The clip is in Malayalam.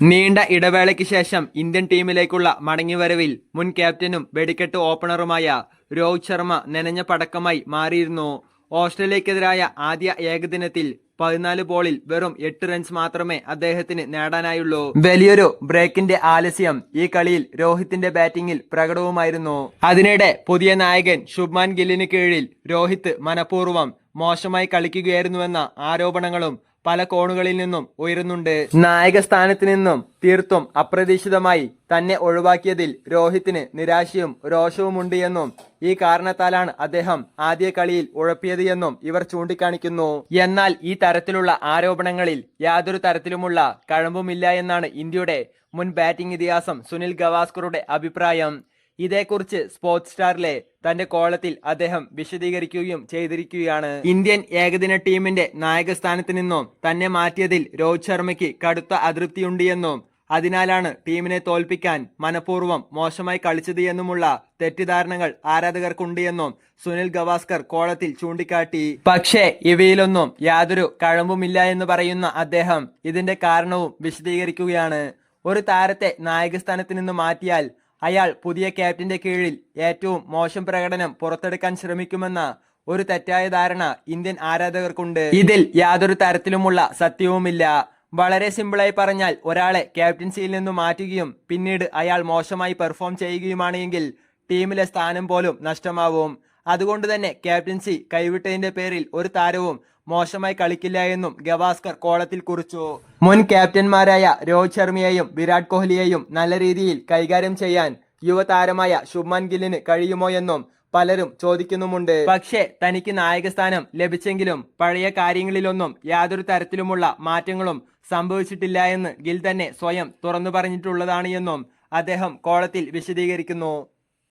നീണ്ട ഇടവേളയ്ക്ക് ശേഷം ഇന്ത്യൻ ടീമിലേക്കുള്ള മടങ്ങിവരവിൽ മുൻ ക്യാപ്റ്റനും വെടിക്കെട്ട് ഓപ്പണറുമായ രോഹിത് ശർമ്മ നനഞ്ഞ പടക്കമായി മാറിയിരുന്നു. ഓസ്ട്രേലിയക്കെതിരായ ആദ്യ ഏകദിനത്തിൽ പതിനാല് ബോളിൽ വെറും എട്ട് റൺസ് മാത്രമേ അദ്ദേഹത്തിന് നേടാനായുള്ളൂ. വലിയൊരു ബ്രേക്കിന്റെ ആലസ്യം ഈ കളിയിൽ രോഹിത്തിന്റെ ബാറ്റിംഗിൽ പ്രകടവുമായിരുന്നു. അതിനിടെ പുതിയ നായകൻ ശുഭ്മാൻ ഗില്ലിന് കീഴിൽ രോഹിത് മനഃപൂർവം മോശമായി കളിക്കുകയായിരുന്നുവെന്ന ആരോപണങ്ങളും പല കോണുകളിൽ നിന്നും ഉയരുന്നുണ്ട്. നായക സ്ഥാനത്ത് നിന്നും തീർത്തും അപ്രതീക്ഷിതമായി തന്നെ ഒഴിവാക്കിയതിൽ രോഹിത്തിന് നിരാശയും രോഷവും ഉണ്ട് എന്നും ഈ കാരണത്താലാണ് അദ്ദേഹം ആദ്യ കളിയിൽ ഉഴപ്പിയത് എന്നും ഇവർ ചൂണ്ടിക്കാണിക്കുന്നു. എന്നാൽ ഈ തരത്തിലുള്ള ആരോപണങ്ങളിൽ യാതൊരു തരത്തിലുമുള്ള കഴമ്പുമില്ല എന്നാണ് ഇന്ത്യയുടെ മുൻ ബാറ്റിംഗ് ഇതിഹാസം സുനിൽ ഗവാസ്കറുടെ അഭിപ്രായം. ഇതേക്കുറിച്ച് സ്പോർട്സ് സ്റ്റാറിലെ തന്റെ കോളത്തിൽ അദ്ദേഹം വിശദീകരിക്കുകയും ചെയ്തിരിക്കുകയാണ്. ഇന്ത്യൻ ഏകദിന ടീമിന്റെ നായകസ്ഥാനത്ത് നിന്നും തന്നെ മാറ്റിയതിൽ രോഹിത് ശർമ്മയ്ക്ക് കടുത്ത അതൃപ്തിയുണ്ട് എന്നും അതിനാലാണ് ടീമിനെ തോൽപ്പിക്കാൻ മനഃപൂർവം മോശമായി കളിച്ചത് എന്നുമുള്ള തെറ്റിദ്ധാരണകൾ ആരാധകർക്കുണ്ട് എന്നും സുനിൽ ഗവാസ്കർ കോളത്തിൽ ചൂണ്ടിക്കാട്ടി. പക്ഷേ ഇവയിലൊന്നും യാതൊരു കഴമ്പുമില്ല എന്ന് പറയുന്ന അദ്ദേഹം ഇതിന്റെ കാരണവും വിശദീകരിക്കുകയാണ്. ഒരു താരത്തെ നായകസ്ഥാനത്ത് നിന്ന് മാറ്റിയാൽ അയാൾ പുതിയ ക്യാപ്റ്റന്റെ കീഴിൽ ഏറ്റവും മോശം പ്രകടനം പുറത്തെടുക്കാൻ ശ്രമിക്കുമെന്ന ഒരു തെറ്റായ ധാരണ ഇന്ത്യൻ ആരാധകർക്കുണ്ട്. ഇതിൽ യാതൊരു തരത്തിലുമുള്ള സത്യവുമില്ല. വളരെ സിമ്പിളായി പറഞ്ഞാൽ ഒരാളെ ക്യാപ്റ്റൻസിയിൽ നിന്നും മാറ്റുകയും പിന്നീട് അയാൾ മോശമായി പെർഫോം ചെയ്യുകയുമാണെങ്കിൽ ടീമിലെ സ്ഥാനം പോലും നഷ്ടമാവും. അതുകൊണ്ട് തന്നെ ക്യാപ്റ്റൻസി കൈവിട്ടതിന്റെ പേരിൽ ഒരു താരവും മോശമായി കളിക്കില്ല എന്നും ഗവാസ്കർ കോളത്തിൽ കുറിച്ചു. മുൻ ക്യാപ്റ്റന്മാരായ രോഹിത് ശർമ്മയെയും വിരാട് കോഹ്ലിയെയും നല്ല രീതിയിൽ കൈകാര്യം ചെയ്യാൻ യുവതാരമായ ശുഭ്മാൻ ഗില്ലിന് കഴിയുമോ എന്നും പലരും ചോദിക്കുന്നുമുണ്ട്. പക്ഷേ തനിക്ക് നായകസ്ഥാനം ലഭിച്ചെങ്കിലും പഴയ കാര്യങ്ങളിലൊന്നും യാതൊരു തരത്തിലുമുള്ള മാറ്റങ്ങളും സംഭവിച്ചിട്ടില്ല എന്ന് ഗിൽ തന്നെ സ്വയം തുറന്നു പറഞ്ഞിട്ടുള്ളതാണ് എന്നും അദ്ദേഹം കോളത്തിൽ വിശദീകരിക്കുന്നു.